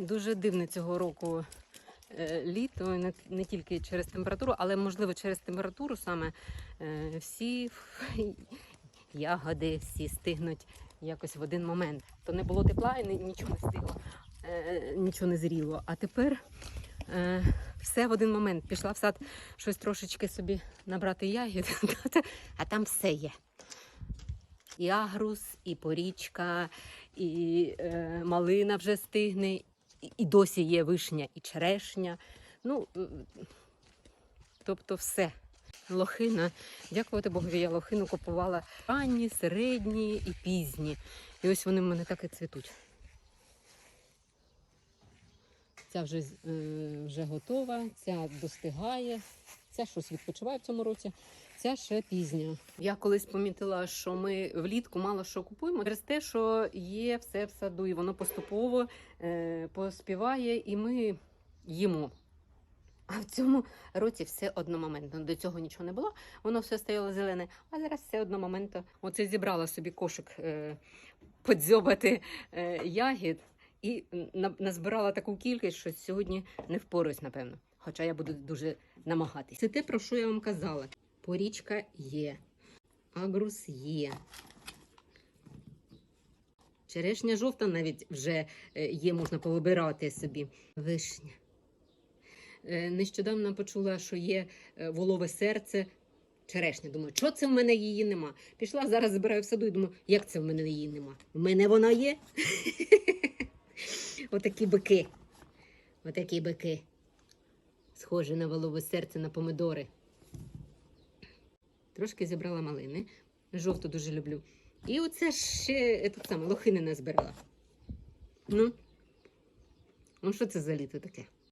Дуже дивне цього року е, літо, не, не тільки через температуру, але можливо через температуру саме е, всі ягоди всі стигнуть якось в один момент. То не було тепла і нічого не стигло, е, нічого не зріло. А тепер все в один момент. Пішла в сад щось трошечки собі набрати ягід, а там все є. І агрус, і порічка, і е, малина вже стигне, і, досі є вишня і черешня. Ну, е, тобто все. Лохина, дякувати Богові, я лохину купувала ранні, середні і пізні. І ось вони в мене так і цвітуть. Ця вже, е, вже готова, ця достигає, ця щось відпочиває в цьому році, ця ще пізня. Я колись помітила, що ми влітку мало що купуємо через те, що є все в саду, і воно поступово е, поспіває, і ми їмо. А в цьому році все одномоментно. До цього нічого не було, воно все стояло зелене, а зараз все одномоментно. Оце зібрала собі кошик е, подзьобати е, ягід і на- назбирала таку кількість, що сьогодні не впораюсь, напевно. Хоча я буду дуже намагатись. Це те, про що я вам казала. Порічка є, агрус є. Черешня жовта навіть вже е, є, можна повибирати собі. Вишня. Е, Нещодавно почула, що є е, волове серце. Черешня. Думаю, що це в мене її нема. Пішла зараз збираю в саду і думаю, як це в мене її нема? В мене вона є. Отакі бики. Отакі бики. Схожі на волове серце на помидори. Трошки зібрала малини. Жовту дуже люблю. І оце ще саме лохини назбирала. Ну, ну що це за літо таке?